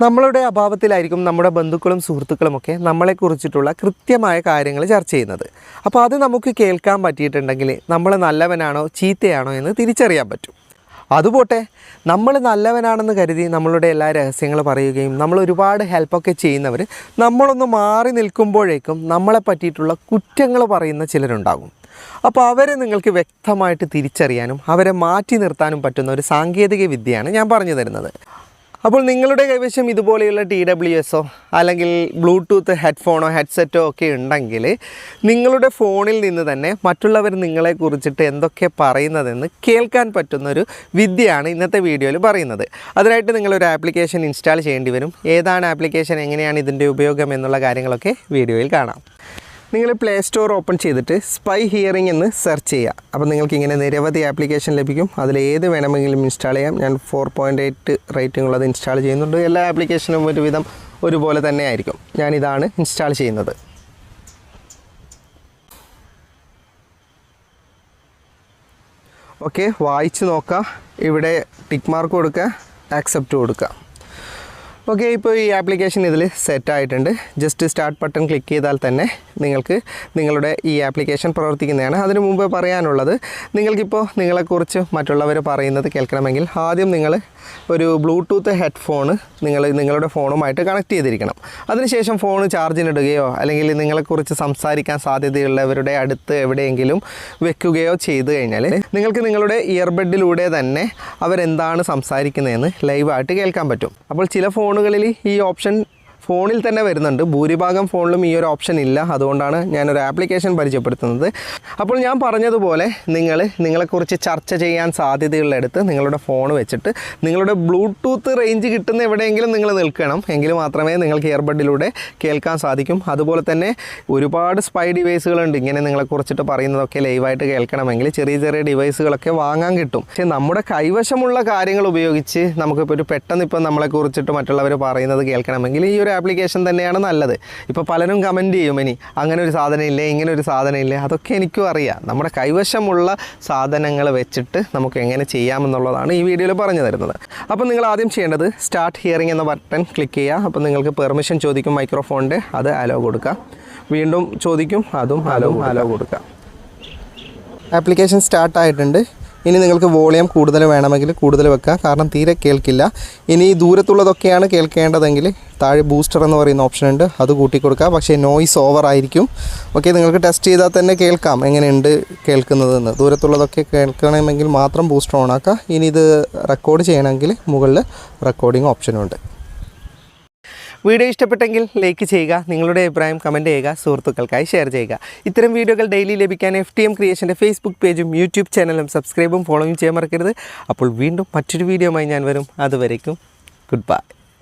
നമ്മളുടെ അഭാവത്തിലായിരിക്കും നമ്മുടെ ബന്ധുക്കളും സുഹൃത്തുക്കളുമൊക്കെ നമ്മളെക്കുറിച്ചിട്ടുള്ള കൃത്യമായ കാര്യങ്ങൾ ചർച്ച ചെയ്യുന്നത്. അപ്പോൾ അത് നമുക്ക് കേൾക്കാൻ പറ്റിയിട്ടുണ്ടെങ്കിൽ നമ്മൾ നല്ലവനാണോ ചീത്തയാണോ എന്ന് തിരിച്ചറിയാൻ പറ്റും. അതുപോട്ടെ നമ്മൾ നല്ലവനാണെന്ന് കരുതി നമ്മളുടെ എല്ലാ രഹസ്യങ്ങൾ പറയുകയും നമ്മൾ ഒരുപാട് ഹെൽപ്പൊക്കെ ചെയ്യുന്നവർ നമ്മളൊന്ന് മാറി നിൽക്കുമ്പോഴേക്കും നമ്മളെ പറ്റിയിട്ടുള്ള കുറ്റങ്ങൾ പറയുന്ന ചിലരുണ്ടാകും. അപ്പോൾ അവരെ നിങ്ങൾക്ക് വ്യക്തമായിട്ട് തിരിച്ചറിയാനും അവരെ മാറ്റി നിർത്താനും പറ്റുന്ന ഒരു സാങ്കേതിക വിദ്യയാണ് ഞാൻ പറഞ്ഞു തരുന്നത്. അപ്പോൾ നിങ്ങളുടെ കൈവശം ഇതുപോലെയുള്ള ടി ഡബ്ല്യു എസോ അല്ലെങ്കിൽ ബ്ലൂടൂത്ത് ഹെഡ്ഫോണോ ഹെഡ്സെറ്റോ ഒക്കെ ഉണ്ടെങ്കിൽ നിങ്ങളുടെ ഫോണിൽ നിന്ന് തന്നെ മറ്റുള്ളവർ നിങ്ങളെ കുറിച്ചിട്ട് എന്തൊക്കെ പറയുന്നതെന്ന് കേൾക്കാൻ പറ്റുന്നൊരു വിദ്യയാണ് ഇന്നത്തെ വീഡിയോയിൽ പറയുന്നത്. അതിനായിട്ട് നിങ്ങളൊരു ആപ്ലിക്കേഷൻ ഇൻസ്റ്റാൾ ചെയ്യേണ്ടി വരും. ഏതാണ് ആപ്ലിക്കേഷൻ? എങ്ങനെയാണ് ഇതിന്റെ ഉപയോഗം എന്നുള്ള കാര്യങ്ങളൊക്കെ വീഡിയോയിൽ കാണാം. നിങ്ങൾ പ്ലേ സ്റ്റോർ ഓപ്പൺ ചെയ്തിട്ട് സ്പൈ ഹിയറിംഗ് എന്ന് സെർച്ച് ചെയ്യുക. അപ്പോൾ നിങ്ങൾക്ക് ഇങ്ങനെ നിരവധി ആപ്ലിക്കേഷൻ ലഭിക്കും. അതിൽ ഏത് വേണമെങ്കിലും ഇൻസ്റ്റാൾ ചെയ്യാം. ഞാൻ ഫോർ പോയിന്റ് എയ്റ്റ് റേറ്റിംഗ് ഉള്ളത് ഇൻസ്റ്റാൾ ചെയ്യുന്നുണ്ട്. എല്ലാ ആപ്ലിക്കേഷനും ഒരുവിധം ഒരുപോലെ തന്നെ ആയിരിക്കും. ഞാനിതാണ് ഇൻസ്റ്റാൾ ചെയ്യുന്നത്. ഓക്കെ വായിച്ച് നോക്കുക ഇവിടെ ടിക്ക് മാർക്ക് കൊടുക്കുക. ആക്സെപ്റ്റ് കൊടുക്കുക. ഓക്കെ ഇപ്പോൾ ഈ ആപ്ലിക്കേഷൻ ഇതിൽ സെറ്റ് ആയിട്ടുണ്ട്. ജസ്റ്റ് സ്റ്റാർട്ട് ബട്ടൺ ക്ലിക്ക് ചെയ്താൽ തന്നെ നിങ്ങൾക്ക് നിങ്ങളുടെ ഈ ആപ്ലിക്കേഷൻ പ്രവർത്തിക്കുന്നതാണ്. അതിനു മുമ്പ് പറയാനുള്ളത് നിങ്ങൾക്കിപ്പോൾ നിങ്ങളെക്കുറിച്ച് മറ്റുള്ളവർ പറയുന്നത് കേൾക്കണമെങ്കിൽ ആദ്യം നിങ്ങൾ ഒരു ബ്ലൂടൂത്ത് ഹെഡ്ഫോൺ നിങ്ങൾ നിങ്ങളുടെ ഫോണുമായിട്ട് കണക്ട് ചെയ്തിരിക്കണം. അതിനുശേഷം ഫോൺ ചാർജിനിടുകയോ അല്ലെങ്കിൽ നിങ്ങളെക്കുറിച്ച് സംസാരിക്കാൻ സാധ്യതയുള്ളവരുടെ അടുത്ത് എവിടെയെങ്കിലും വെക്കുകയോ ചെയ്തു കഴിഞ്ഞാൽ നിങ്ങൾക്ക് നിങ്ങളുടെ ഇയർബഡിലൂടെ തന്നെ അവരെന്താണ് സംസാരിക്കുന്നതെന്ന് ലൈവായിട്ട് കേൾക്കാൻ പറ്റും. അപ്പോൾ ചില ഫോണുകളിൽ ഈ ഓപ്ഷൻ ഫോണിൽ തന്നെ വരുന്നുണ്ട്. ഭൂരിഭാഗം ഫോണിലും ഈ ഒരു ഓപ്ഷൻ ഇല്ല. അതുകൊണ്ടാണ് ഞാനൊരു ആപ്ലിക്കേഷൻ പരിചയപ്പെടുത്തുന്നത്. അപ്പോൾ ഞാൻ പറഞ്ഞതുപോലെ നിങ്ങൾ നിങ്ങളെക്കുറിച്ച് ചർച്ച ചെയ്യാൻ സാധ്യതയുള്ളിടത്ത് നിങ്ങളുടെ ഫോൺ വെച്ചിട്ട് നിങ്ങളുടെ ബ്ലൂടൂത്ത് റേഞ്ച് കിട്ടുന്ന എവിടെയെങ്കിലും നിങ്ങൾ നിൽക്കണം. എങ്കിൽ മാത്രമേ നിങ്ങൾക്ക് ഇയർബഡിലൂടെ കേൾക്കാൻ സാധിക്കും. അതുപോലെ തന്നെ ഒരുപാട് സ്പൈ ഡിവൈസുകളുണ്ട് ഇങ്ങനെ നിങ്ങളെക്കുറിച്ചിട്ട് പറയുന്നതൊക്കെ ലൈവായിട്ട് കേൾക്കണമെങ്കിൽ ചെറിയ ചെറിയ ഡിവൈസുകളൊക്കെ വാങ്ങാൻ കിട്ടും. പക്ഷേ നമ്മുടെ കൈവശമുള്ള കാര്യങ്ങൾ ഉപയോഗിച്ച് നമുക്കിപ്പോൾ ഒരു പെട്ടെന്ന് ഇപ്പം നമ്മളെക്കുറിച്ചിട്ട് മറ്റുള്ളവർ പറയുന്നത് കേൾക്കണമെങ്കിൽ ഈ ഒരു ആപ്ലിക്കേഷൻ തന്നെയാണ് നല്ലത്. ഇപ്പോൾ പലരും കമന്റ് ചെയ്യും ഇനി അങ്ങനെ ഒരു സാധനം ഇല്ലേ ഇങ്ങനെ ഒരു സാധനം ഇല്ലേ അതൊക്കെ എനിക്കും അറിയാം. നമ്മുടെ കൈവശമുള്ള സാധനങ്ങൾ വെച്ചിട്ട് നമുക്ക് എങ്ങനെ ചെയ്യാമെന്നുള്ളതാണ് ഈ വീഡിയോയിൽ പറഞ്ഞു തരുന്നത്. അപ്പോൾ നിങ്ങൾ ആദ്യം ചെയ്യേണ്ടത് സ്റ്റാർട്ട് ഹിയറിംഗ് എന്ന ബട്ടൺ ക്ലിക്ക് ചെയ്യുക. അപ്പോൾ നിങ്ങൾക്ക് പെർമിഷൻ ചോദിക്കും മൈക്രോഫോണിന്റെ അത് അലോ കൊടുക്കുക. വീണ്ടും ചോദിക്കും അതും അലോ അലോ കൊടുക്കുക. ആപ്ലിക്കേഷൻ സ്റ്റാർട്ട് ആയിട്ടുണ്ട്. ഇനി നിങ്ങൾക്ക് വോളിയം കൂടുതൽ വേണമെങ്കിൽ കൂടുതൽ വെക്കുക കാരണം തീരെ കേൾക്കില്ല. ഇനി ദൂരത്തുള്ളതൊക്കെയാണ് കേൾക്കേണ്ടതെങ്കിൽ താഴെ ബൂസ്റ്റർ എന്ന് പറയുന്ന ഓപ്ഷൻ ഉണ്ട്. അത് കൂട്ടി കൊടുക്കുക പക്ഷേ നോയിസ് ഓവർ ആയിരിക്കും. ഓക്കെ നിങ്ങൾക്ക് ടെസ്റ്റ് ചെയ്താൽ തന്നെ കേൾക്കാം. എങ്ങനെയുണ്ട് കേൾക്കുന്നതെന്ന്. ദൂരത്തുള്ളതൊക്കെ കേൾക്കണമെങ്കിൽ മാത്രം ബൂസ്റ്റർ ഓൺ ആക്കുക ഇനി ഇത് റെക്കോർഡ് ചെയ്യണമെങ്കിൽ മുകളിൽ റെക്കോർഡിംഗ് ഓപ്ഷനും ഉണ്ട്. വീഡിയോ ഇഷ്ടപ്പെട്ടെങ്കിൽ ലൈക്ക് ചെയ്യുക നിങ്ങളുടെ അഭിപ്രായം കമന്റ് ചെയ്യുക സുഹൃത്തുക്കൾക്കായി ഷെയർ ചെയ്യുക. ഇത്തരം വീഡിയോകൾ ഡെയിലി ലഭിക്കാൻ എഫ് ടി എം ക്രിയേഷന്റെ ഫേസ്ബുക്ക് പേജും യൂട്യൂബ് ചാനലും സബ്സ്ക്രൈബും ഫോളോയും ചെയ്യാൻ മറക്കരുത്. അപ്പോൾ വീണ്ടും മറ്റൊരു വീഡിയോയുമായി ഞാൻ വരും. അതുവരേക്കും ഗുഡ് ബൈ